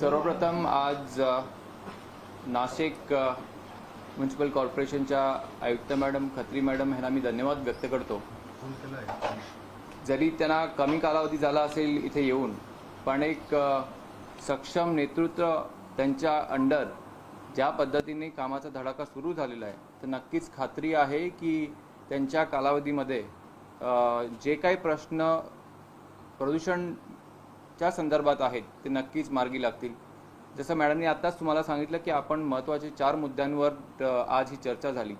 सर्वप्रथम आज नाशिक म्युन्सिपल कॉर्पोरेशनच्या आयुक्त मॅडम खत्री मॅडम ह्यांना मी धन्यवाद व्यक्त करतो. जरी त्यांना कमी कालावधी झाला असेल इथे येऊन पण एक सक्षम नेतृत्व त्यांच्या अंडर ज्या पद्धतीने कामाचा धडाका सुरू झालेला आहे तर नक्कीच खात्री आहे की त्यांच्या कालावधीमध्ये जे काही प्रश्न प्रदूषण प्रदूषणच्या संदर्भात आहेत ते नक्कीच मार्गी लागतील. जसं मॅडमनी आत्ताच तुम्हाला सांगितलं की आपण महत्त्वाचे चार मुद्द्यांवर आज ही चर्चा झाली.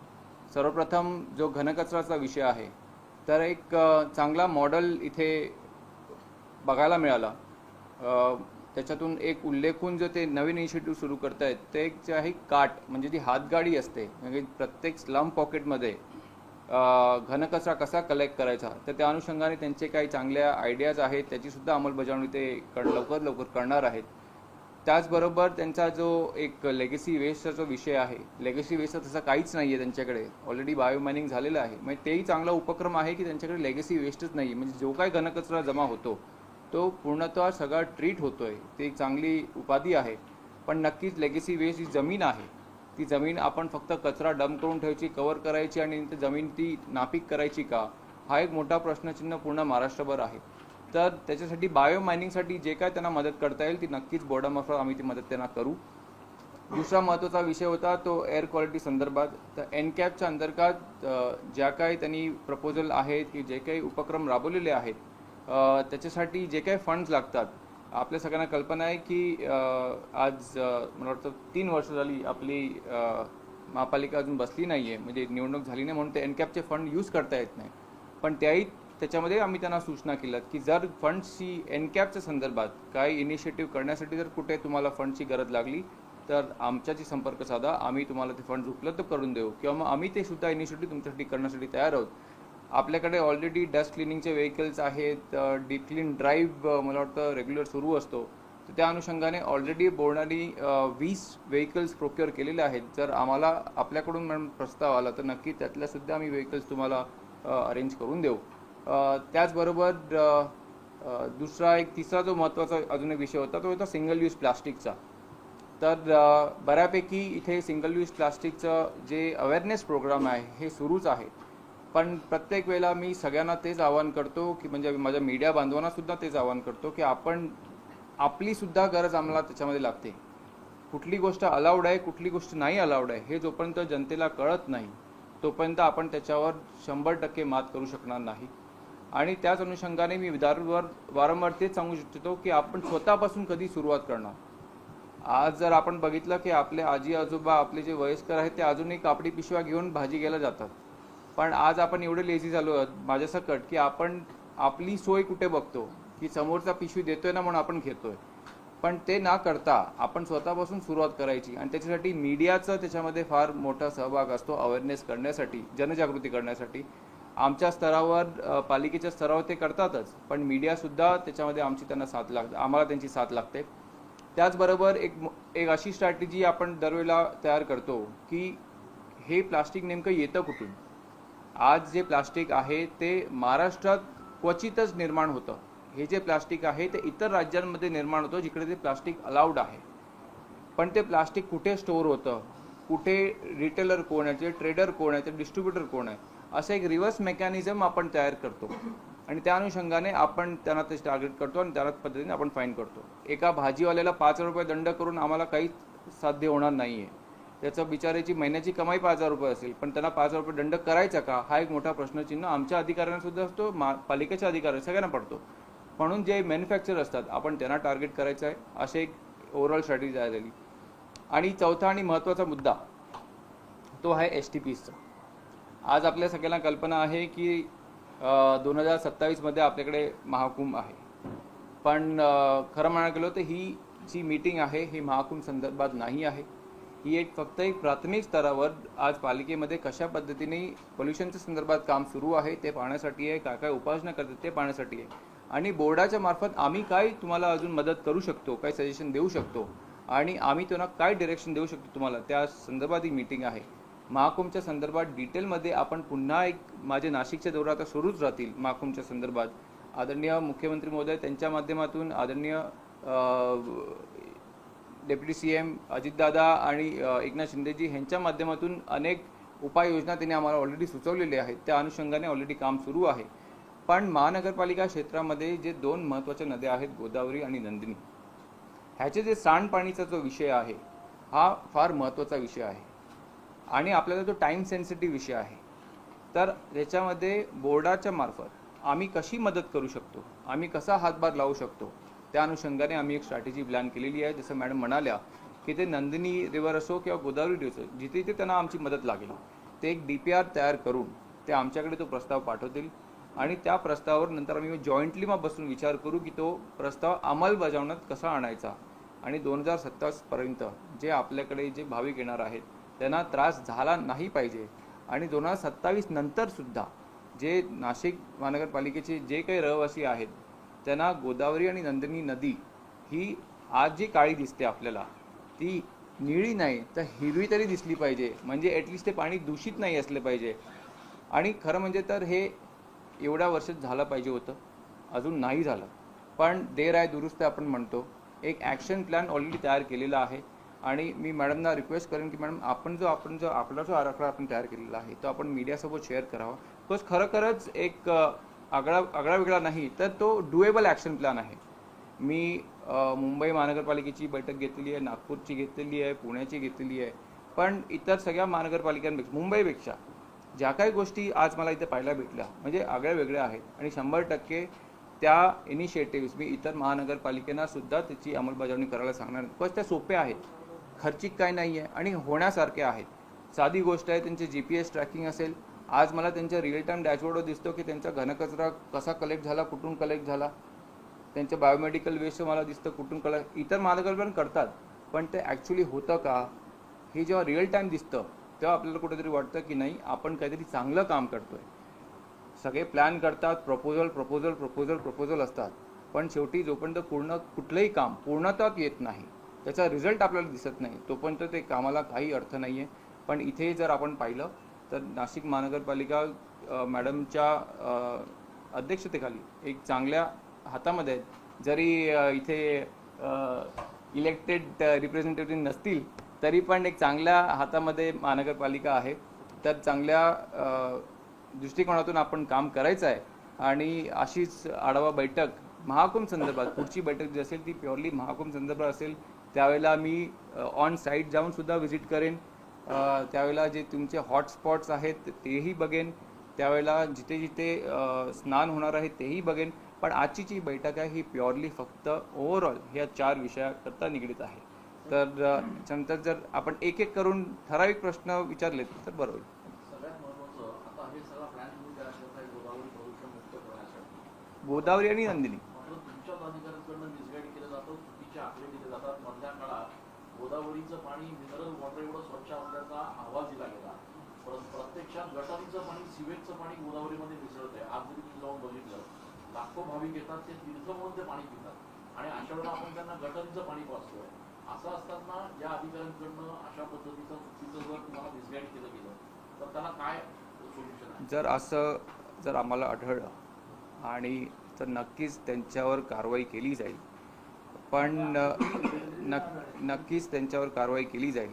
सर्वप्रथम जो घनकचराचा विषय आहे तर एक चांगला मॉडेल इथे बघायला मिळाला. त्याच्यातून एक उल्लेखून जो ते नवीन इनिशिएटिव्ह सुरू करतायत ते एक जे आहे काट म्हणजे जी हातगाडी असते म्हणजे प्रत्येक स्लम पॉकेटमध्ये घनकचरा कसा कलेक्ट करायचा? तर त्या अनुषंगाने त्यांचे काही चांगल्या आयडियाज आहेत त्याचीसुद्धा अंमलबजावणी ते कर लवकर लवकर करणार आहेत. त्याचबरोबर त्यांचा जो एक लेगसी वेस्टचा जो विषय आहे लेगसी वेस्टचा तसा काहीच नाही आहे त्यांच्याकडे. ऑलरेडी बायोमायनिंग झालेलं आहे. म्हणजे तेही चांगला उपक्रम आहे की त्यांच्याकडे लेगसी वेस्टच नाही म्हणजे जो काही घनकचरा जमा होतो तो पूर्णतः सगळा ट्रीट होतोय. ती एक चांगली उपाधी आहे. पण नक्कीच लेगसी वेस्ट ही जमीन आहे. ती जमीन आपण फक्त कचरा डंप करून ठेवायची कव्हर करायची आणि जमीन ती नापीक करायची का? हा एक मोठा प्रश्नचिन्ह पूर्ण महाराष्ट्रभर आहे. तर त्याच्यासाठी बायो मायनिंगसाठी जे काय त्यांना मदत करता येईल ती नक्कीच बोर्डामार्फत आम्ही ती मदत त्यांना करू. दुसरा महत्त्वाचा विषय होता तो एअर क्वालिटी संदर्भात. तर एन कॅपच्या अंतर्गत ज्या काही त्यांनी प्रपोजल आहेत की जे काही उपक्रम राबवलेले आहेत त्याच्यासाठी जे काही फंड्स लागतात आपल्या सगळ्यांना कल्पना आहे की आज मला वाटतं तीन वर्ष झाली आपली महापालिका अजून बसली नाही आहे म्हणजे निवडणूक झाली नाही म्हणून ते एनकॅपचे फंड यूज करता येत नाही. पण त्याही त्याच्यामध्ये आम्ही त्यांना सूचना केल्यात की जर फंडची एनकॅपच्या संदर्भात काही इनिशिएटिव्ह करण्यासाठी जर कुठे तुम्हाला फंडची गरज लागली तर आमच्याशी संपर्क साधा. आम्ही तुम्हाला ते फंड्स उपलब्ध करून देऊ. किंवा मग आम्ही ते सुद्धा इनिशिएटिव्ह तुमच्यासाठी करण्यासाठी तयार आहोत. आपल्याकडे ऑलरेडी डस्ट क्लिनिंगचे व्हेकल्स आहेत डीप क्लीन ड्राईव्ह मला वाटतं रेग्युलर सुरू असतो. तर त्या अनुषंगाने ऑलरेडी बोर्डाने वीस व्हेकल्स प्रोक्युअर केलेले आहेत. जर आम्हाला आपल्याकडून मॅडम प्रस्ताव आला तर नक्की त्यातल्यासुद्धा आम्ही व्हेकल्स तुम्हाला अरेंज करून देऊ. त्याचबरोबर दुसरा एक तिसरा जो महत्त्वाचा अजून एक विषय होता तो होता सिंगल यूज प्लास्टिकचा तर बऱ्यापैकी इथे सिंगल यूज प्लास्टिकचं जे अवेअरनेस प्रोग्राम आहे हे सुरूच आहे. पण प्रत्येक वेळेला मी सगळ्यांना तेच आवाहन करतो की म्हणजे माझ्या मीडिया बांधवांना सुद्धा तेच आवाहन करतो की आपण आपली सुद्धा गरज आम्हाला त्याच्यामध्ये लागते. कुठली गोष्ट अलाउड आहे कुठली गोष्ट नाही अलाउड आहे हे जोपर्यंत जनतेला कळत नाही तोपर्यंत आपण त्याच्यावर शंभर टक्के मात करू शकणार नाही. आणि त्याच अनुषंगाने मी विदारवर वारंवार तेच सांगू इच्छितो की आपण स्वतःपासून कधी सुरुवात करणार. आज जर आपण बघितलं की आपले आजी आजोबा आपले जे वयस्कर आहेत ते अजूनही कापडी पिशव्या घेऊन भाजी घ्यायला जातात. पण आज आपण एवढे लेझी झालो आहोत माझ्यासकट की आपण आपली सोय कुठे बघतो? की समोरचा पिशवी देतोय ना म्हणून आपण घेतोय. पण ते ना करता आपण स्वतःपासून सुरुवात करायची आणि त्याच्यासाठी मीडियाचा त्याच्यामध्ये फार मोठा सहभाग असतो अवेअरनेस करण्यासाठी जनजागृती करण्यासाठी. आमच्या स्तरावर पालिकेच्या स्तरावर ते करतातच पण मीडियासुद्धा त्याच्यामध्ये आमची त्यांना साथ लागते आम्हाला त्यांची साथ लागते. त्याचबरोबर एक एक अशी स्ट्रॅटेजी आपण दरवेळेला तयार करतो की हे प्लास्टिक नेमकं येतं कुठून? आज जे प्लास्टिक आहे ते महाराष्ट्रात क्वचितच निर्माण होतं. हे जे प्लास्टिक आहे ते इतर राज्यांमध्ये निर्माण होतं जिकडे ते प्लास्टिक अलाउड आहे. पण ते प्लास्टिक कुठे स्टोअर होतं? कुठे रिटेलर कोण आहे? ते ट्रेडर कोण आहे? ते डिस्ट्रीब्युटर कोण आहे? असं एक रिव्हर्स मेकॅनिझम आपण तयार करतो. आणि त्या अनुषंगाने आपण त्यांना ते टार्गेट करतो आणि त्याच पद्धतीने आपण फाईन करतो. एका भाजीवाल्याला पाच रुपये दंड करून आम्हाला काहीच साध्य होणार नाही आहे त्याचं बिचाराची महिन्याची कमाई पाच हजार रुपये असेल. पण त्यांना पाच हजार रुपये दंड करायचा का? हा एक मोठा प्रश्नचिन्ह आमच्या अधिकाऱ्यांना सुद्धा असतो मा पालिकेच्या अधिकाऱ्या सगळ्यांना पडतो. म्हणून जे मॅन्युफॅक्चर असतात आपण त्यांना टार्गेट करायचं आहे असे एक ओव्हरऑल स्ट्रॅटेजी तयार झाली. आणि चौथा आणि महत्त्वाचा मुद्दा तो आहे एस टी पीचा आज आपल्या सगळ्यांना कल्पना आहे की दोन हजार सत्तावीसमध्ये आपल्याकडे महाकुंभ आहे. पण खरं म्हणायला गेलो तर ही जी मीटिंग आहे ही महाकुंभ संदर्भात नाही आहे. ही एक फक्त एक प्राथमिक स्तरावर आज पालिकेमध्ये कशा पद्धतीने पोल्युशनच्या संदर्भात काम सुरू आहे ते पाहण्यासाठी आहे काय काय उपाययोजना करतात ते पाहण्यासाठी आहे. आणि बोर्डाच्या मार्फत आम्ही काय तुम्हाला अजून मदत करू शकतो काय सजेशन देऊ शकतो? आणि आम्ही त्यांना काय डिरेक्शन देऊ शकतो तुम्हाला? त्या संदर्भात ही मीटिंग आहे. महाकुंभच्या संदर्भात डिटेलमध्ये आपण पुन्हा एक माझे नाशिकच्या दौरा आता सुरूच राहतील महाकुंभच्या संदर्भात. आदरणीय मुख्यमंत्री महोदय त्यांच्या माध्यमातून आदरणीय डेप्युटी सी एम अजितदादा आणि एकनाथ शिंदेजी ह्यांच्या माध्यमातून अनेक उपाययोजना त्यांनी आम्हाला ऑलरेडी सुचवलेल्या आहेत. त्या अनुषंगाने ऑलरेडी काम सुरू आहे. पण महानगरपालिका क्षेत्रामध्ये जे दोन महत्त्वाच्या नद्या आहेत गोदावरी आणि नंदिनी ह्याचे जे सांडपाणीचा जो विषय आहे हा फार महत्त्वाचा विषय आहे. आणि आपल्याला जो टाईम सेन्सिटिव्ह विषय आहे. तर त्याच्यामध्ये बोर्डाच्या मार्फत आम्ही कशी मदत करू शकतो? आम्ही कसा हातभार लावू शकतो? त्या अनुषंगाने आम्ही एक स्ट्रॅटेजी प्लॅन केलेली आहे. जसं मॅडम म्हणाल्या की ते नंदिनी रिव्हर असो किंवा गोदावरी रिव्हर असो जिथे जिथे त्यांना आमची मदत लागेल ते एक डी पी आर तयार करून ते आमच्याकडे तो प्रस्ताव पाठवतील. आणि त्या प्रस्तावावर नंतर आम्ही जॉईंटली मग बसून विचार करू की तो प्रस्ताव अंमलबजावण्यात कसा आणायचा. आणि दोन हजार सत्तावीसपर्यंत जे आपल्याकडे जे भाविक येणार आहेत त्यांना त्रास झाला नाही पाहिजे. आणि दोन हजार सत्तावीस नंतरसुद्धा जे नाशिक महानगरपालिकेचे जे काही रहिवासी आहेत त्यांना गोदावरी आणि नंदिनी नदी ही आज जी काळी दिसते आपल्याला ती निळी नाही तर हिरवी तरी दिसली पाहिजे. म्हणजे ॲटलिस्ट ते पाणी दूषित नाही असले पाहिजे. आणि खरं म्हणजे तर हे एवढ्या वर्षात झालं पाहिजे होतं. अजून नाही झालं. पण देर आहे दुरुस्त आपण म्हणतो. एक ॲक्शन प्लॅन ऑलरेडी तयार केलेला आहे. आणि मी मॅडमना रिक्वेस्ट करेन की मॅडम आपण जो आपण जो आपला जो आराखडा आपण तयार केलेला आहे तो आपण मीडियासोबत शेअर करावा. बिकॉज खरोखरच एक आगळा आगळा वेगळा नाही तर तो डुएबल ॲक्शन प्लॅन आहे. मी मुंबई महानगरपालिकेची बैठक घेतलेली आहे नागपूरची घेतलेली आहे पुण्याची घेतलेली आहे पण इतर सगळ्या महानगरपालिकांपेक्षा मुंबईपेक्षा ज्या काही गोष्टी आज मला इथे पाहायला भेटल्या म्हणजे आगळ्या वेगळ्या आहेत. आणि शंभर टक्के त्या इनिशिएटिव्स मी इतर महानगरपालिकेना सुद्धा त्याची अंमलबजावणी करायला सांगणार बिकॉज त्या सोप्या आहेत. खर्चिक काय नाही आहे आणि होण्यासारख्या आहेत. साधी गोष्ट आहे त्यांचे जी पी एस ट्रॅकिंग असेल आज मला त्यांच्या रिअल टाईम डॅशबोर्डवर दिसतो की त्यांचा घनकचरा कसा कलेक्ट झाला कुठून कलेक्ट झाला. त्यांच्या बायोमेडिकल वेस्ट मला दिसतं कुठून कलेक्ट इतर महानगरपालिका करतात. पण ते ॲक्च्युली होतं का? हे जेव्हा रिअल टाईम दिसतं तेव्हा आपल्याला कुठेतरी वाटतं की नाही आपण काहीतरी चांगलं काम करतोय. सगळे प्लॅन करतात प्रपोजल प्रपोजल प्रपोजल प्रपोजल असतात. पण शेवटी जोपर्यंत पूर्ण कुठलंही काम पूर्णतः येत नाही त्याचा रिझल्ट आपल्याला दिसत नाही तोपर्यंत ते कामाला काही अर्थ नाही आहे पण इथे जर आपण पाहिलं तर नाशिक महानगरपालिका मॅडमच्या अध्यक्षतेखाली एक चांगल्या हातामध्ये आहेत. जरी इथे इलेक्टेड रिप्रेझेंटेटिव्ह नसतील तरी पण एक चांगल्या हातामध्ये महानगरपालिका आहे. तर चांगल्या दृष्टिकोनातून आपण काम करायचं आहे. आणि अशीच आढावा बैठक महाकुंभ संदर्भात पुढची बैठक जी असेल ती प्युअरली महाकुंभ संदर्भात असेल त्यावेळेला मी ऑन साईट जाऊन सुद्धा व्हिजिट करेन. त्यावेळेला जे तुमचे हॉटस्पॉट्स आहेत तेही बघेन. त्यावेळेला जिथे जिथे स्नान होणार आहे तेही बघेन. पण आजची जी बैठक आहे ही प्युअरली फक्त ओव्हरऑल ह्या चार विषयाकरता निगडीत आहे. तर त्याच्यानंतर जर आपण एक एक करून ठराविक प्रश्न विचारले तर बरं होईल. गोदावरी आणि नंदिनी. गोदावरीचं पाणी मिनरल वॉटर एवढं स्वच्छ असल्याचा अहवाल दिला गेला. परत प्रत्यक्षात गटारीचं पाणी सिवेजचं पाणी गोदावरीमध्ये मिसळत आहे आज जरी तुम्ही जाऊन बघितलं लाखो भाविक येतात ते तीर्थ म्हणून ते पाणी पितात. आणि अशा वेळेला आपण त्यांना गटारीचं पाणी पाचतोय असं असताना या अधिकाऱ्यांकडनं अशा पद्धतीचं चुकीचं जर तुम्हाला मिसगाईड केलं गेलं तर त्याला काय सोल्युशन आहे? जर असं जर आम्हाला आढळलं आणि तर नक्कीच त्यांच्यावर कारवाई केली जाईल. पण नक नक्कीच त्यांच्यावर कारवाई केली जाईल.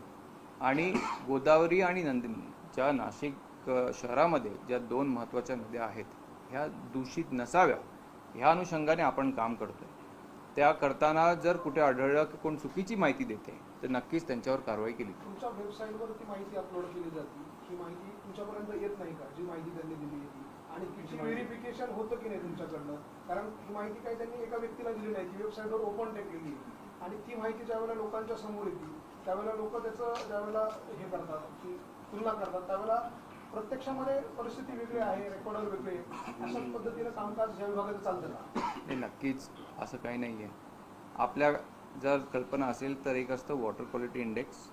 आणि गोदावरी आणि नंदिनी ज्या नाशिक शहरामध्ये ज्या दोन महत्त्वाच्या नद्या आहेत ह्या दूषित नसाव्या ह्या अनुषंगाने आपण काम करतो आहे त्या करताना जर कुठे आढळलं की कोण चुकीची माहिती देते तर नक्कीच त्यांच्यावर कारवाई केली तुमच्या वेबसाईटवर ती माहिती अपलोड केली जाते. ही माहिती तुमच्यापर्यंत येत नाही का? जी माहिती त्यांनी दिली आहे आणि तिची व्हेरिफिकेशन होतं की नाही तुमच्याकडनं? कारण ही माहिती काही त्यांनी एका व्यक्तीला दिली नाही. ती वेबसाईटवर ओपन केलेली आहे. आणि ती माहिती ज्यावेळेला लोकांच्या समोर येते त्यावेळेला लोक त्याचं ज्यावेळेला हे करतात की तुलना करतात त्यावेळेला प्रत्यक्षामध्ये परिस्थिती वेगळी आहे रेकॉर्डर वेगळे आहे. अशाच पद्धतीनं कामकाज या विभागाचं चालतं का नाही नक्कीच असं काही नाही आहे आपल्या जर कल्पना असेल तर एक असतं वॉटर क्वालिटी इंडेक्स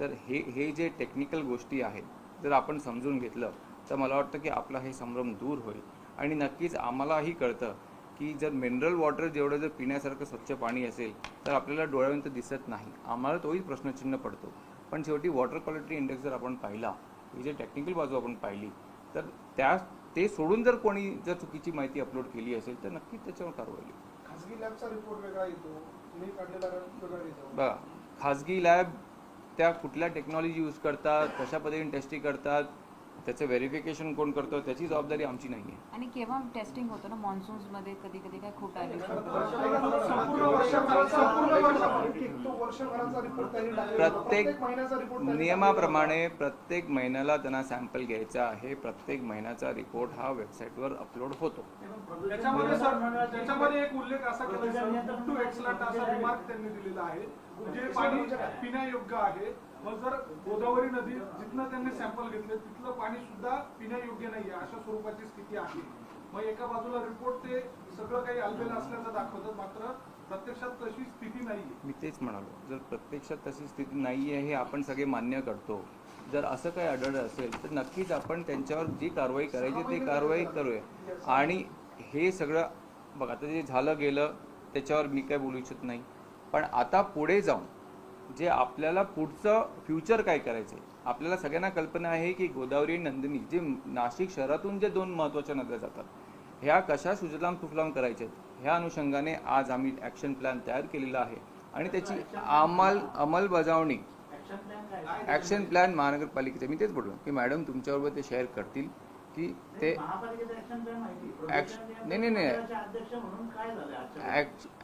तर हे हे जे टेक्निकल गोष्टी आहेत जर आपण समजून घेतलं तर मला वाटतं की आपला हे संभ्रम दूर होईल. आणि नक्कीच आम्हालाही कळतं की जर मिनरल वॉटर जेवढं जर पिण्यासारखं स्वच्छ पाणी असेल तर आपल्याला डोळ्यापर्यंत दिसत नाही. आम्हाला तोही प्रश्नचिन्ह पडतो. पण शेवटी वॉटर क्वालिटी इंडेक्स जर आपण पाहिला ही जे टेक्निकल बाजू आपण पाहिली तर त्या ते सोडून जर कोणी जर चुकीची माहिती अपलोड केली असेल तर नक्कीच त्याच्यावर कारवाई होईल खाजगी लॅबचा रिपोर्ट वेगळा येतो. बघा खाजगी लॅब त्या कुठल्या टेक्नॉलॉजी यूज करतात कशा पद्धतीने टेस्टिंग करतात त्याचं व्हेरिफिकेशन कोण करतो त्याची जबाबदारी आमची नाही आहे आणि केव्हा टेस्टिंग होतं ना मान्सून्समध्ये कधी कधी काय खोटं. प्रत्येक महिन्याचा रिपोर्ट त्यांनी नियमाप्रमाणे प्रत्येक महिन्याला त्यांना सॅम्पल घ्यायचा आहे. प्रत्येक महिन्याचा रिपोर्ट हा वेबसाईटवर अपलोड होतो. त्याच्यामध्ये एक उल्लेख असा केला सर टू एक्सलंट असा रिमार्क त्यांनी दिलेला आहे जे पाणी पिण्यायोग्य आहे. मग जर गोदावरी नदी जिथनं त्यांनी सॅम्पल घेतले तिथलं पाणी सुद्धा पिण्यायोग्य नाही आहे अशा स्वरूपाची स्थिती आहे. मग एका बाजूला रिपोर्ट ते सगळं काही आलेलं असल्याचं दाखवतात. मात्र प्रत्यक्षात तशी स्थिती नाही मी तेच म्हणालो. जर प्रत्यक्षात तशी स्थिती नाही आहे हे आपण सगळे मान्य करतो. जर असं काही आढळलं असेल तर नक्कीच आपण त्यांच्यावर जी कारवाई करायची ती कारवाई करूया. आणि हे सगळं बघा आता जे झालं गेलं त्याच्यावर मी काय बोलू इच्छित नाही. पण आता पुढे जाऊन जे आपल्याला पुढचं फ्युचर काय करायचं आहे आपल्याला सगळ्यांना कल्पना आहे की गोदावरी नंदिनी जे नाशिक शहरातून जे दोन महत्त्वाच्या नद्या जातात ह्या कशा सुजलाम सुफलाम करायच्या आहेत ह्या अनुषंगाने आज आम्ही ॲक्शन प्लॅन तयार केलेला आहे. आणि त्याची अंमल अंमलबजावणी ॲक्शन प्लॅन महानगरपालिकेचे. मी तेच बोललो की मॅडम तुमच्याबरोबर ते शेअर करतील. की ते नाही, नाही, नाही.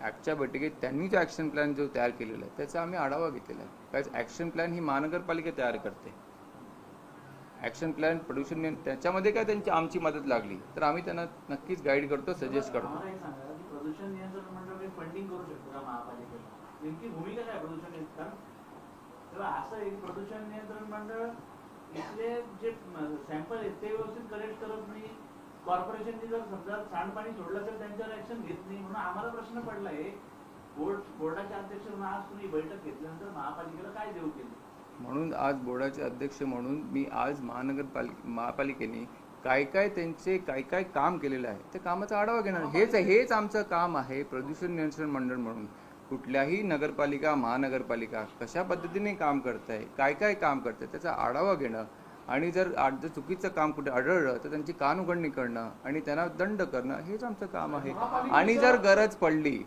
ॲक्टच्या बैठकीत त्यांनी जो ॲक्शन प्लॅन जो तयार केलेला आहे त्याचा आम्ही आढावा घेतलेला आहे. कारण ॲक्शन प्लॅन ही महानगरपालिका तयार करते. ॲक्शन प्लॅन प्रदूषण त्याच्यामध्ये काय त्यांची आमची मदत लागली तर आम्ही त्यांना नक्कीच गाईड करतो सजेस्ट करतो. प्रदूषण नियंत्रण मंडळ इथले जे सॅम्पल आहेत ते व्यवस्थित कलेक्ट करत नाही कॉर्पोरेशनने जर समजा सांडपाणी सोडलं तर त्यांच्यावर ऍक्शन घेत नाही. म्हणून आम्हाला प्रश्न पडलाय बोर्ड बोर्डाचे अध्यक्ष म्हणून आज तुम्ही बैठक घेतल्यानंतर महापालिकेला काय देऊ केली? म्हणून आज बोर्डाचे अध्यक्ष म्हणून मी आज महानगरपालिके महापालिकेने काय काय त्यांचे काय काय काम केलेलं आहे त्या कामाचा आढावा घेणार. हेच हेच आमचं काम आहे प्रदूषण नियंत्रण मंडळ म्हणून. कुठल्याही नगरपालिका महानगरपालिका कशा पद्धतीने काम करत आहे काय काय काम करत आहे त्याचा आढावा घेणं आणि जर आ- जर चुकीचं काम कुठे आढळलं तर त्यांची कान उघडणी करणं आणि त्यांना दंड करणं हेच आमचं काम आहे. आणि जर गरज पडली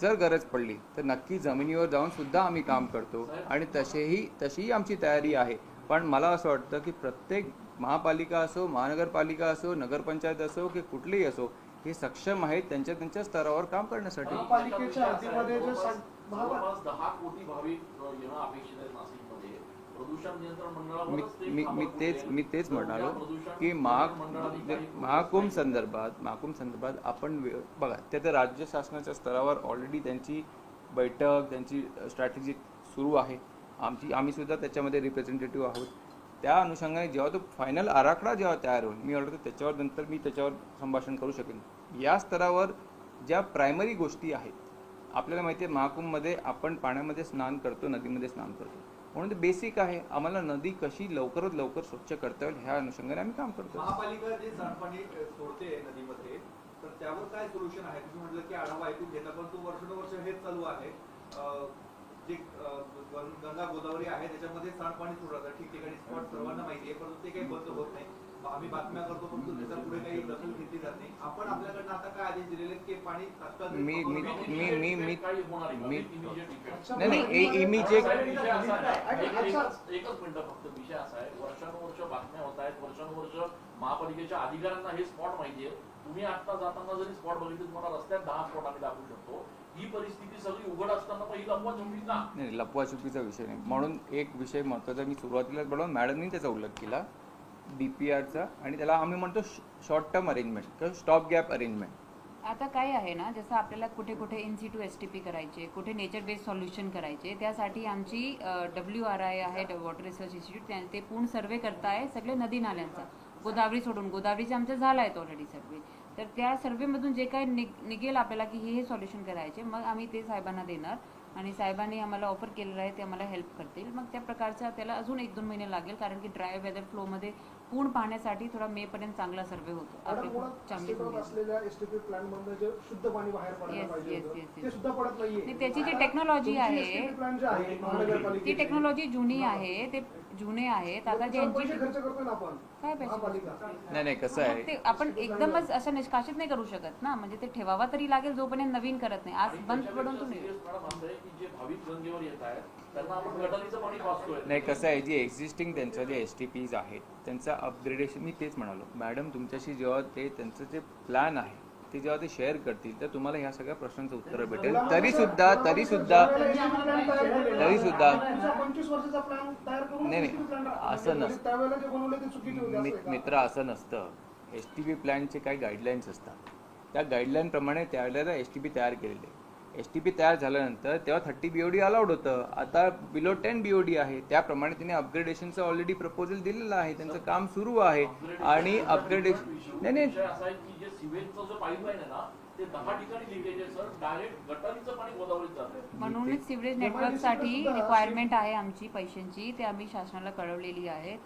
जर गरज पडली तर नक्की जमिनीवर जाऊन सुद्धा आम्ही काम करतो आणि तसेही तशीही आमची तयारी आहे. पण मला असं वाटतं की प्रत्येक महापालिका असो महानगरपालिका असो नगरपंचायत असो की कुठलीही असो हे सक्षम आहेत त्यांच्या त्यांच्या स्तरावर काम करण्यासाठी. महापालिकेच्या हद्दीमध्ये जे सं- महापा- जवळपास दहा कोटी भाविक अ, येणं अपेक्षित आहे नाशिकमध्ये. प्रदूषण नियंत्रण मी मी तेच. मी तेच म्हणालो की महा महाकुंभ संदर्भात महाकुंभ संदर्भात आपण वे- बघा ते तर राज्य शासनाच्या स्तरावर ऑलरेडी त्यांची बैठक त्यांची स्ट्रॅटेजी सुरू आहे. आमची आम्ही सुद्धा त्याच्यामध्ये रिप्रेझेंटेटिव्ह आहोत. त्या अनुषंगाने जेव्हा तो फायनल आराखडा जेव्हा तयार होईल मी वाटतं त्याच्यावर नंतर मी त्याच्यावर संभाषण करू शकेन. या स्तरावर ज्या प्रायमरी गोष्टी आहेत आपल्याला माहिती आहे महाकुंभमध्ये आपण पाण्यामध्ये स्नान करतो नदीमध्ये स्नान करतो. म्हणून ते बेसिक आहे. आम्हाला नदी कशी लवकरात लवकर स्वच्छ करता येईल ह्या अनुषंगाने आम्ही काम करतो महापालिका जे सांडपाणी सोडते नदीमध्ये तर त्यावर काय सोल्युशन आहे? तुम्ही म्हटलं की आढावा ऐकून घेता पण तो वर्षानुवर्ष हेच चालू आहे. जे गंगा गोदावरी आहे त्याच्यामध्ये सांडपाणी सोडलं ठीक ठिकठिकाणी स्पॉट सर्वांना माहिती आहे परंतु ते काही बंद होत नाही. आम्ही बातम्या करतो परंतु त्याच्या पुढे काही दखल घेतली जात नाही. आपण आपल्याकडनं आता काय आदेश दिलेले आहेत? की पाणी तात्काळ मी- मी- मी- मी- मी- काही होणार नाही. मी-. नाही नाही ए- इमिजिएट. एकच मिनिटं फक्त विषय असा आहे. वर्षानुवर्ष बातम्या होत आहेत. वर्षानुवर्ष महापालिकेच्या अधिकाऱ्यांना हे स्पॉट माहिती आहे. तुम्ही आता जाताना जरी स्पॉट बघितले तुम्हाला रस्त्यात दहा स्पॉट आम्ही दाखवू शकतो. ही परिस्थिती सगळी उघड असताना ही ना. नाही लपवाछुपीचा विषय नाही. म्हणून एक विषय महत्त्वाचा मी सुरुवातीला बोलून मॅडमनी त्याचा उल्लेख केला. बी पी आरचा आणि त्याला आम्ही म्हणतो शॉर्ट टर्म अरेंजमेंट किंवा स्टॉप गॅप अरेंजमेंट आता काय आहे ना जसं आपल्याला कुठे कुठे in situ S T P करायचे कुठे नेचर बेस्ड सॉल्युशन करायचे त्यासाठी आमची डब्ल्यू आर आय आहे वॉटर रिसर्च इन्स्टिट्यूट ते पूर्ण सर्वे करताय सगळे नदी नाल्यांचा गोदावरी सोडून गोदावरीचे आमचा झाला आहेत ऑलरेडी सर्वे तर त्या सर्वेमधून जे काय निग निघेल आपल्याला की हे हे सॉल्युशन करायचे मग आम्ही ते साहेबांना देणार. आणि साहेबांनी आम्हाला ऑफर केलेलं आहे ते आम्हाला हेल्प करतील. मग त्या प्रकारचा त्याला अजून एक दोन महिने लागेल कारण की ड्राय वेदर फ्लोमध्ये पूर्ण पाहण्यासाठी थोडा मे पर्यंत चांगला सर्वे होतो. आपली खूप चांगली पाहिजे त्याची जी तुमची आहे, ती टेक्नॉलॉजी जुनी आहे ते जुने आहेत. आता जे काय नाही नाही कसं आहे? ते आपण एकदमच असं निष्कासित नाही करू शकत ना. म्हणजे ते ठेवावा तरी लागेल जोपर्यंत नवीन करत नाही. आज बंद पडून तुम्ही नाही कसं आहे जे एक्झिस्टिंग त्यांचं जे एस टी पीज आहेत त्यांचं अपग्रेडेशन मी तेच म्हणालो. मॅडम तुमच्याशी जेव्हा ते त्यांचं जे प्लॅन आहे ते जेव्हा ते शेअर करतील तर तुम्हाला ह्या सगळ्या प्रश्नांचं उत्तर भेटेल. तरी सुद्धा तरी सुद्धा तरी सुद्धा नाही, नाही. असं म्हणजे नसतं. मित्र असं नसतं. एस टी पी प्लॅनचे काही गाईडलाईन्स असतात. त्या गाईडलाईनप्रमाणे त्यावेळेला एस टी पी तयार केलेले एस टी पी तयार झाल्यानंतर तेव्हा thirty B O D allowed होतं. आता below ten B O D आहे. त्याप्रमाणे तिने अपग्रेडेशनचं ऑलरेडी प्रपोजल दिलेलं आहे. त्यांचं काम सुरू आहे. आणि अपग्रेडेशन नाही नाही. विषय असा आहे की जे सिवेजचं जो पाईपलाईन आहे ना ते दहा ठिकाणी लिकेज आहे सर डायरेक्ट गटारीचं पाणी गोदावरीत जात आहे. म्हणूनच सिवरेज नेटवर्कसाठी रिक्वायरमेंट आहे आमची पैशांची. ते आम्ही शासनाला कळवलेली आहेत.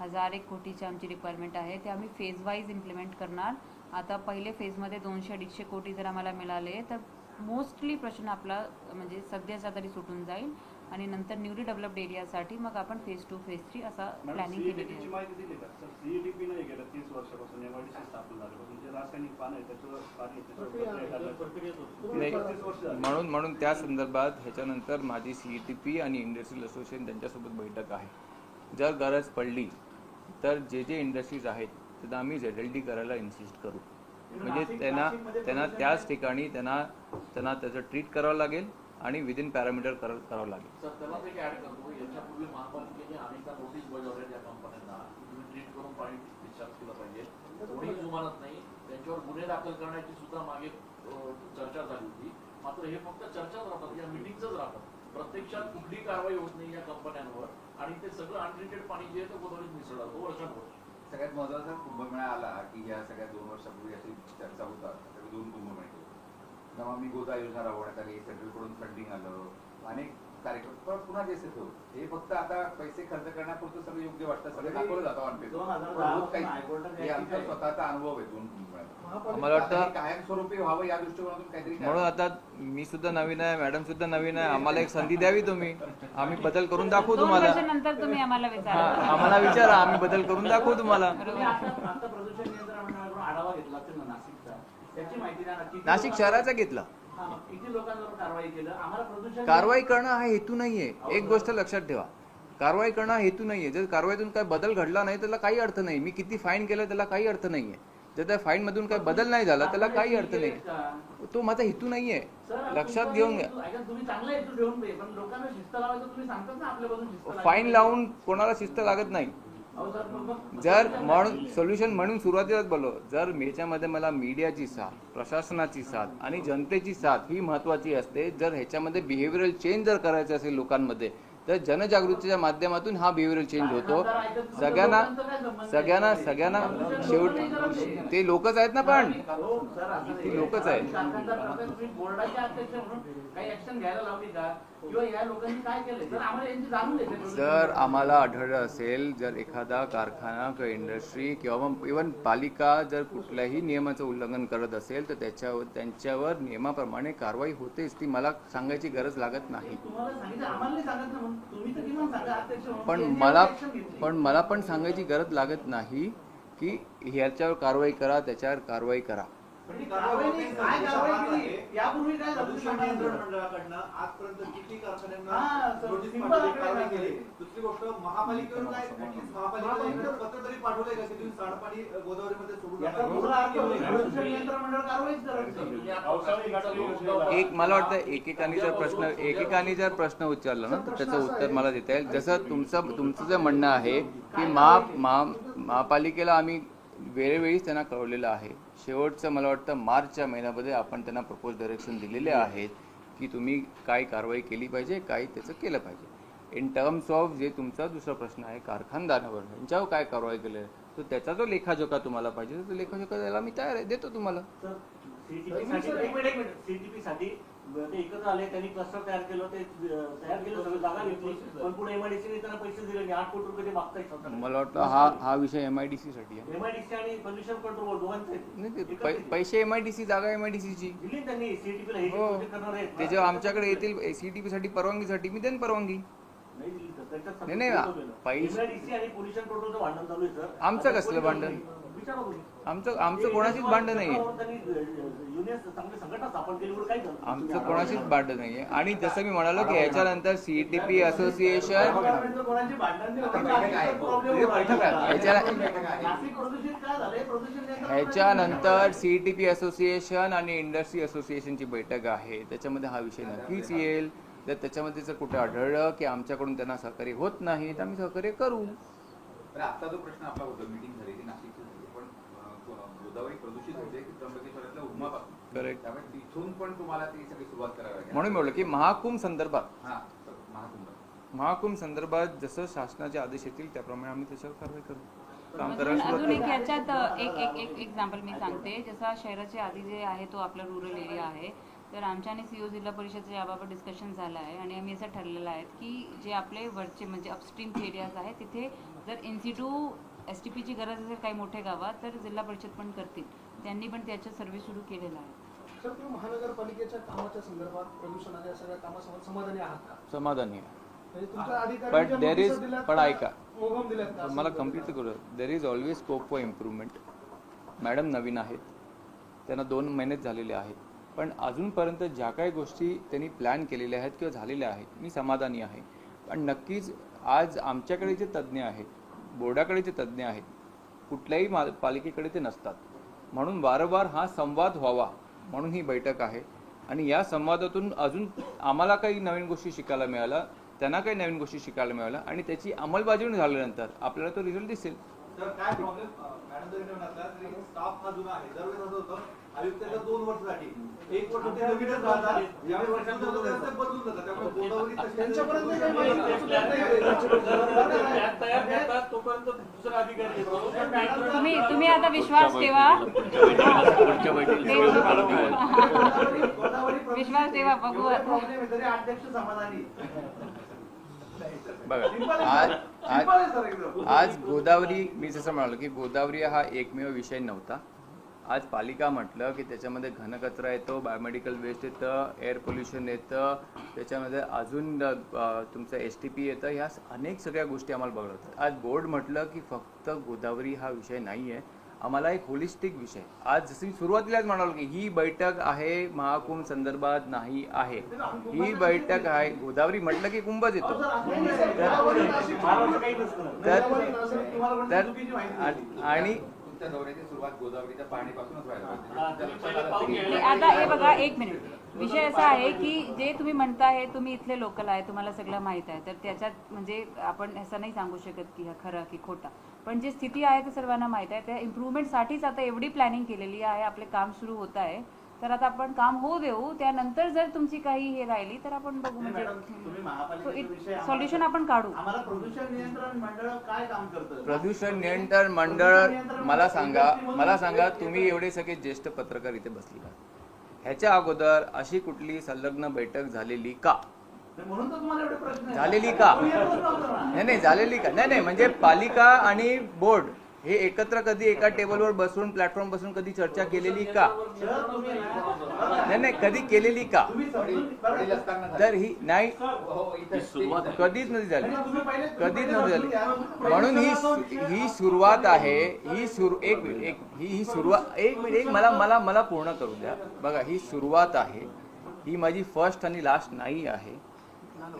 हजार एक कोटीची आमची रिक्वायरमेंट आहे. ते आम्ही फेज वाईज इम्प्लिमेंट करणार. आता पहिले फेजमध्ये दोनशे अडीचशे कोटी जर आम्हाला मिळाले तर मोस्टली प्रश्न आपला म्हणजे सध्याचा तरी सुटून जाईल आणि नंतर न्यूली डेव्हलप्ड एरियासाठी मग आपण फेज टू फेज थ्री असा प्लॅनिंग केलेली आहे. माहिती दिली का? सर सीईटीपी नाही तीस वर्षापासून एमआयडीसी स्थापन झाल्यापासून जे रासायनिक आहे त्याच्यावर. म्हणून म्हणून त्या संदर्भात ह्याच्यानंतर माझी सी टी पी आणि इंडस्ट्रियल असोसिएशन त्यांच्यासोबत बैठक आहे. जर गरज पडली तर जे जे इंडस्ट्रीज आहेत त्यांना आम्ही झेड एल डी करायला इन्सिस्ट करू. म्हणजे त्यांना त्यांना त्याच. ठिकाणी त्यांना त्यांना त्याचं ट्रीट करावं लागेल आणि विदिन पॅरामीटर करावं लागेल. त्यांच्यावर गुन्हे दाखल करण्याची सुद्धा मागे चर्चा झाली होती. मात्र हे फक्त चर्चाच राहतात. या मिटिंगच राहतात. प्रत्यक्षात कुठली कारवाई होत नाही या कंपन्यांवर आणि ते सगळं अनट्रीटेड पाणी जे आहे ते गोदावरीत मिसळलं जातं वर्षांवर सगळ्यात महत्त्वाचा कुंभमेळा आला की या सगळ्या दोन वर्षापूर्वी अशी चर्चा होतात दोन कुंभमेळे केले. गोदा योजना राबवण्यात आली सेंट्रलकडून फंडिंग आलं अनेक कार्यक्रम. पण पुन्हा जे होतं हे फक्त आता पैसे खर्च करण्यापुरतं सगळं योग्य वाटतं. सगळं दाखवलं जातं ऑन काही हे आमचा. स्वतःचा अनुभव आहे दोन आम्हाला वाटतं आता कायमस्वरूपी व्हावं या दृष्टिकोनातून काहीतरी म्हणून आता मी सुद्धा नवीन आहे मॅडम सुद्धा नवीन आहे आम्हाला एक संधी द्यावी तुम्ही. आम्ही बदल करून दाखवू तुम्हाला. तुम्ही आम्हाला विचारा. आम्हाला विचारा आम्ही बदल करून दाखवू तुम्हाला. नाशिक शहराचा घेतला. कारवाई करणं हा हेतू नाहीये. एक गोष्ट लक्षात ठेवा. कारवाई करणं हा हेतू नाहीये. जर कारवाईतून काय बदल घडला नाही त्याला काही अर्थ नाही. मी किती फाईन केलं त्याला काही अर्थ नाहीये. जर त्या फाईन मधून काही बदल नाही झाला त्याला काही अर्थ नाही. तो माझा हेतू नाहीये. लक्षात घेऊन लावायची. फाईन लावून कोणाला शिस्त लागत नाही. जर म्हणून सोल्युशन म्हणून सुरुवातीलाच बोललो जर ह्याच्यामध्ये मला मीडियाची साथ प्रशासनाची साथ आणि जनतेची साथ ही महत्वाची असते जर ह्याच्यामध्ये बिहेवियरल चेंज जर करायचं असेल लोकांमध्ये तर जनजागृतीच्या माध्यमातून हा बिहेवियरल चेंज होतो. सगळ्यांना सगळ्यांना सगळ्यांना शेवटी ते लोकच आहेत ना पण. ती लोकच आहेत. जर आम्हाला आढळलं असेल जर एखादा कारखाना किंवा इंडस्ट्री किंवा इवन पालिका जर कुठल्याही नियमाचं उल्लंघन करत असेल तर त्याच्यावर त्यांच्यावर नियमाप्रमाणे कारवाई होतेच ती मला सांगायची गरज लागत नाही. पण मला. पण मला पण सांगायची गरज लागत नाही की ह्याच्यावर कारवाई करा त्याच्यावर कारवाई करा. पण ती कारवाई नाही, काय कारवाई केली? यापूर्वी काय झालं? प्रदूषण सांगा ना नियंत्रण जरा. मंडळाकडनं आजपर्यंत किती हा, कारखान्यांना सर, नोटीस simple पाठवली, आकडे कारवाई सांगा. केली? दुसरी गोष्ट महापालिकेवर काय ऍटलीस्ट महापालिकेला पत्र तरी पाठवलंय का की तुम्ही सांडपाणी गोदावरीमध्ये सोडू याचा नका? दुसरा अर्थ होईल. प्रदूषण नियंत्रण मंडळ कारवाईच करत नाही. पावसाळी गटारी योजनेला- एक मला वाटतं एकेकाने जर प्रश्न एकेकाने जर प्रश्न उच्चारला ना तर त्याचं उत्तर मला देता येईल. जसं तुमचं तुमचं जे म्हणणं आहे की महा महा महापालिकेला आम्ही वेळोवेळीच त्यांना कळवलेलं आहे. शेवटचं मला वाटतं मार्चच्या महिन्यामध्ये आपण त्यांना प्रपोज डायरेक्शन दिलेले आहेत की तुम्ही काय कारवाई केली पाहिजे काय त्याचं केलं पाहिजे. इन टर्म्स ऑफ जे तुमचा दुसरा प्रश्न आहे कारखानदारावर यांच्यावर काय कारवाई केली आहे तर त्याचा जो लेखाजोखा तुम्हाला पाहिजे तो लेखाजोखा द्यायला मी तयार आहे देतो तुम्हाला. सीटीपी सीटीपी ते एकत्र आले त्यांनी क्लस्टर तयार केलं ते तयार केलं सगळं जागा घेतली. पण पुढे एमआयडीसीने त्यांना पैसे दिले नाही आठ कोटी रुपये ते मागतायत स्वतः मला वाटतं हा हा विषय एम आय डी साठी आहे. एमआयडीसी आणि पोल्युशन कंट्रोल दोघांचे पैसे एम आय डी सी जागा एम आय डी सीची दिली त्यांनी सीटीपीला हे जे हो. प्रोजेक्ट करणार आहेत. ते जेव्हा आमच्याकडे येतील सीटीपी साठी परवानगीसाठी मी देईन परवानगी. नाही नाही, नाही, पैसे- एमआयडीसी आणि पोल्युशन कंट्रोलचं भांडण चालू आहे सर आमचं कसलं भांडण? आमचं आमचं कोणाशीच भांडण नाही आमचं कोणाशीच भांडण नाहीये आणि जसं मी म्हणालो की याच्यानंतर सीईटीपी असोसिएशन नाही ह्याच्यानंतर सीईटीपी असोसिएशन आणि इंडस्ट्री असोसिएशनची बैठक आहे त्याच्यामध्ये हा विषय नक्कीच येईल जर त्याच्यामध्ये जर कुठे आढळलं की आमच्याकडून त्यांना सहकार्य होत नाही तर आम्ही सहकार्य करू. आता जो प्रश्न आपला होता मीटिंग झाली ती नाशिकची झाली पण अं, गोदावरी प्रदूषित होते की त्र्यंबकेश्वरातल्या उमापासून Correct. त्यामुळे तिथून पण तुम्हाला ती सगळी सुरुवात करावी लागेल. म्हणून मी बोललो की महाकुंभ संदर्भात. हा महाकुंभ. महाकुंभ संदर्भात जसं शासनाचे आदेश येतील त्याप्रमाणे आम्ही त्याच्यावर कारवाई करू. काम अजून एक याच्यात एक एक एक एक्झाम्पल मी सांगते. जसा शहराच्या आधी जे आहे तो आपला रुरल एरिया आहे. तर आमच्या आणि सीओ जिल्हा परिषदचं याबाबत डिस्कशन झालं आहे. आणि आम्ही असं ठरलेलं आहे की जे आपले वरचे म्हणजे अपस्ट्रीम एरियाज आहेत तिथे जर इन्सिटू एस टी पीची गरज असेल काही मोठ्या गावात तर जिल्हा परिषद पण करतील. त्यांनी पण त्याचं सर्व्हिस सुरू केलेला आहे. सर तुम्ही महानगरपालिकेच्या कामाच्या संदर्भात प्रदूषणाच्या सगळ्या कामासोबत समाधानी आहात का? समाधानी आहे. म्हणजे तुमच्या notices is- दिल्यात पण ऐका. मोहम दिल्यात का? मला कंप्लीट करू there is always scope for improvement madam नवीन आहेत. त्यांना दोन महिनेच झालेले आहेत. पण अजूनपर्यंत ज्या काही गोष्टी त्यांनी प्लॅन केलेल्या आहेत किंवा झालेल्या आहेत मी समाधानी आहे. पण नक्कीच आज आमच्याकडे जे तज्ज्ञ आहेत बोर्डाकडे जे तज्ज्ञ आहेत कुठल्याही मा पालिकेकडे ते नसतात. म्हणून वारंवार हा संवाद व्हावा म्हणून ही बैठक आहे. आणि या संवादातून अजून आम्हाला काही नवीन गोष्टी शिकायला मिळाल्या त्यांना काही नवीन गोष्टी शिकायला मिळाल्या आणि त्याची अंमलबजावणी झाल्यानंतर आपल्याला तो रिझल्ट दिसेल. हा दोन वर्षासाठी एक वर्ष ते नवीनच राहतात ज्यावेळी वर्षात बदलून जातात ते बदलून जातात. त्यामुळे गोदावरी त्यांच्यापर्यंत तयार करतात तोपर्यंत दुसरा अधिकारी येतो मॅडम तुम्ही तुम्ही आता विश्वास ठेवा. विश्वास ठेवा बघू अध्यक्ष समाधानी. बघा. आज आज आज गोदावरी मी जसं म्हणालो की गोदावरी हा एकमेव विषय नव्हता. आज पालिका म्हटलं की त्याच्यामध्ये घनकचरा येतो बायोमेडिकल वेस्ट येतं एअर पोल्युशन येतं त्याच्यामध्ये अजून तुमचं एस टी पी येतं ह्या अनेक सगळ्या गोष्टी आम्हाला होतात आज बोर्ड म्हटलं की फक्त गोदावरी हा विषय नाही आहे आम्हाला एक होलिस्टिक विषय. आज जसं मी सुरुवातीलाच म्हणालो की ही बैठक आहे महाकुंभ संदर्भात नाही आहे. ही बैठक आहे गोदावरी म्हटलं की कुंभच येतो. तर आणि तुमच्या दौऱ्याची सुरुवात गोदावरीच्या पाणीपासूनच व्हायला हा, पाहिजे आता हे बघा एक मिनिट विषय असा आहे की जे तुम्ही म्हणताय तुम्ही इथले लोकल आहे तुम्हाला सगळं माहीत आहे. तर त्याच्यात म्हणजे आपण असं नाही सांगू शकत की हा खरं की खोटा. पण जी स्थिती आहे ते सर्वांना माहीत आहे. त्या इम्प्रूव्हमेंटसाठीच आता एवढी प्लॅनिंग केलेली आहे. आपले काम सुरू होत आहे. तर आता आपण काम होऊ देऊ त्यानंतर जर तुमची काही हे राहिली तर आपण बघू म्हणजे सॉल्युशन आपण काढू. प्रदूषण नियंत्रण मंडळ काय काम करतं? प्रदूषण नियंत्रण मंडळ मला सांगा मला सांगा तुम्ही एवढे सगळे ज्येष्ठ पत्रकार इथे बसले आहात. ह्याच्या अगोदर अशी कुठली संलग्न बैठक झालेली का? म्हणून तर तुम्हाला एवढे प्रश्न आहेत. झालेली का. नाही नाही झालेली का? नाही नाही म्हणजे पालिका आणि बोर्ड हे एकत्र कधी एका टेबलवर बसून प्लॅटफॉर्म बसून कधी चर्चा केलेली का? नाही नाही कधी केलेली का? तर ही नाही कधीच नाही झाली. कधीच तुम्ही नव्हती झाली. म्हणून ही ही सुरुवात आहे ही सुरू एक मिनिट एक ही ही सुरुवात एक मिनिट एक मला मला मला पूर्ण करू द्या. बघा ही सुरुवात आहे. ही माझी फर्स्ट आणि लास्ट नाही आहे.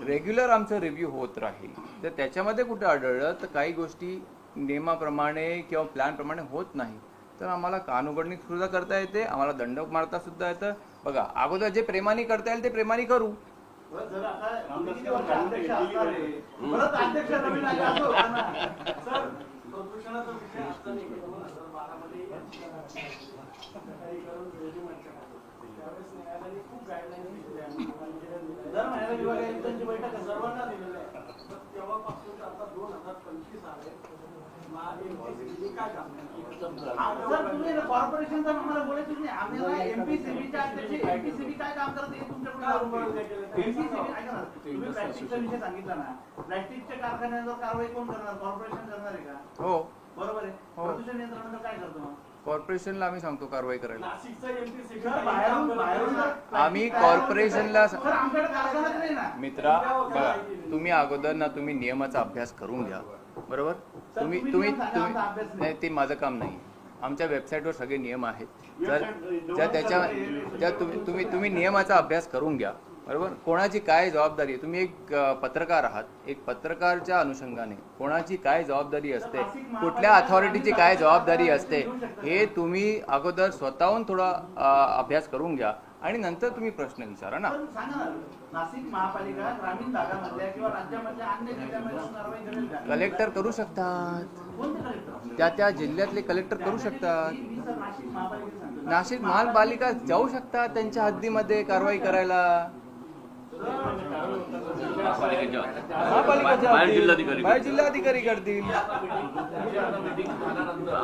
रेग्युलर आमचं रिव्ह्यू होत राहील. तर त्याच्यामध्ये कुठं आढळलं? तर काही गोष्टी नियमाप्रमाणे किंवा प्लॅनप्रमाणे होत नाही तर आम्हाला कानउघडणी सुद्धा करता येते आम्हाला दंड मारता सुद्धा येतं. बघा अगोदर जे प्रेमाने करता येईल ते प्रेमाने करू. बैठक सर्वांना दिलेलं आहे तेव्हापासून आता दोन हजार पंचवीस आले. काय काम सर तुम्ही कॉर्पोरेशनचा आम्हाला बोलायचं नाही आम्हाला एमपीसीबीच्या अध्यक्ष एमपीसीबी काय काम करते हे तुमच्याकडे एमपीसीबी ऐका ना तुम्ही प्लॅस्टिकचा विषय सांगितला ना. प्लॅस्टिकच्या कारखान्यावर कारवाई कोण करणार? कॉर्पोरेशन करणार आहे का? हो. बरोबर आहे. हो. प्रदूषण नियंत्रण काय करतो? मग कॉर्पोरेशनला आम्ही सांगतो कारवाई करायला. आम्ही कॉर्पोरेशनला मित्रा बघा तुम्ही अगोदर ना तुम्ही नियमाचा अभ्यास करून घ्या. बरोबर? तुम्ही तुम्ही नाही. ते माझं काम नाही. आमच्या वेबसाईटवर सगळे नियम आहेत. जर जर त्याच्या जर तुम्ही तुम्ही तुम्ही नियमाचा अभ्यास करून घ्या. बरोबर? कोणाची काय जबाबदारी आहे? तुम्ही एक पत्रकार आहात. एक पत्रकारच्या अनुषंगाने कोणाची काय जबाबदारी असते? कुठल्या अथॉरिटीची काय जबाबदारी असते? हे तुम्ही. अगोदर स्वतःहून थोडा अभ्यास करून घ्या. आणि नंतर तुम्ही प्रश्न विचारा ना. नाशिक महापालिका ग्रामीण भागामधल्या किंवा राज्यामधल्या अन्य जिल्ह्यामध्ये कारवाई करेल का कलेक्टर करू शकतात. त्या त्या जिल्ह्यातले कलेक्टर करू शकतात. नाशिक महापालिकेत सांगतो. नाशिक महापालिका जाऊ शकतात त्यांच्या हद्दीमध्ये कारवाई करायला. बाहेर जिल्हाधिकारी करतील.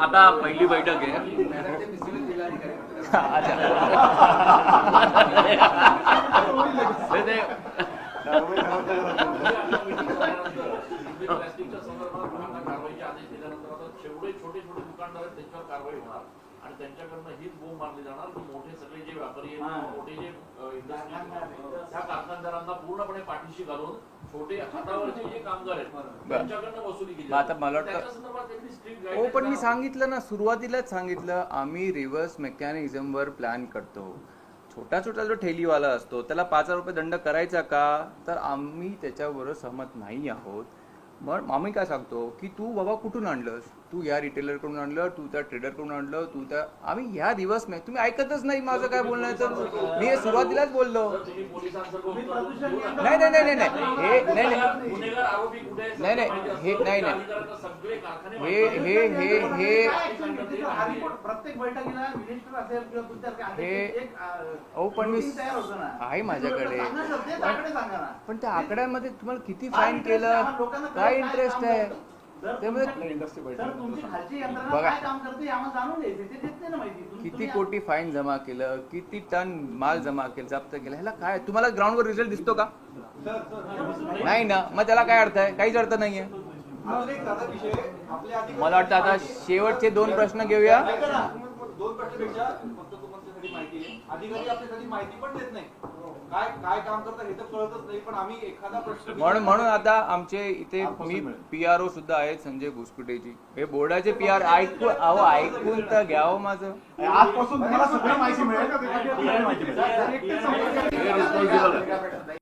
आता पहिली बैठक आहे. प्लॅस्टिकच्या संदर्भात लोकांना कारवाईचे आदेश दिल्यानंतर आता जेवढे छोटे छोटे दुकानदार आहेत त्यांच्यावर कारवाई होणार आणि त्यांच्याकडनं हीच बोंब मारली जाणार की मोठे सगळे जे व्यापारी आहेत मोठे जे इंडस्ट्री त्या कारखानदारांना पूर्णपणे पाठीशी घालून छोटे हातावरचे जे कामगार आहेत त्यांच्याकडनं वसुली केली मग आता मला वाटतं- त्याच्या संदर्भात त्यांनी strict हो पण मी. सांगितलं ना सुरुवातीलाच सांगितलं आम्ही रिव्हर्स मेकॅनिझमवर प्लॅन करतो. छोटा छोटा जो ठेलीवाला असतो त्याला पाच हजार रुपये दंड करायचा का? तर आम्ही त्याच्याबरोबर सहमत नाही आहोत. मग आम्ही काय सांगतो की तू बाबा कुठून आणलंस? तू या रिटेलरकडून आणलं तू त्या ट्रेडरकडून आणलं तू त्या आम्ही ह्या रिव्हर्स मे तुम्ही ऐकतच नाही माझं काय बोलणं तर मी हे सुरुवातीलाच बोललो. नाही नाही नाही नाही नाही हे नाही नाही? नाही, नाही. हे-. नाही, नाही. हे- हे- हे- हे- अहो, पण मी- आहे माझ्याकडे. पण त्या आकड्यामध्ये तुम्हाला किती फाईन केलं काय इंटरेस्ट आहे त्यामुळे तुमच्या- सर तुमची खालची यंत्रणा बघा. काय काम करते हे आम्हाला जाणून घ्यायचे ते देत नाही ना माहिती. तुम्ही- किती कोटी फाईन जमा केलं किती टन माल जमा केलं जप्त केलं ह्याला काय? तुम्हाला ग्राउंडवर रिझल्ट दिसतो का? नाही ना. मग त्याला काय अर्थ आहे? काहीच अर्थ नाहीये. मला वाटतं आता शेवटचे दोन प्रश्न घेऊया. दोन प्रश्नापेक्षा फक्त तुमच्यासाठी माहिती आहे. अधिकारी आपल्यासाठी माहिती पण देत नाही. काय काय काम करतात हे तर कळतच नाही पण आम्ही एखादा प्रश्न म्हणून म्हणून आता आमचे इथे मी पी आर ओ सुद्धा आहेत संजय घुसकुटेजी हे बोर्डाचे पी आर ऐकून अहो ऐकून तर घ्यावं माझं. आजपासून तुम्हाला सगळी माहिती मिळेल. हे.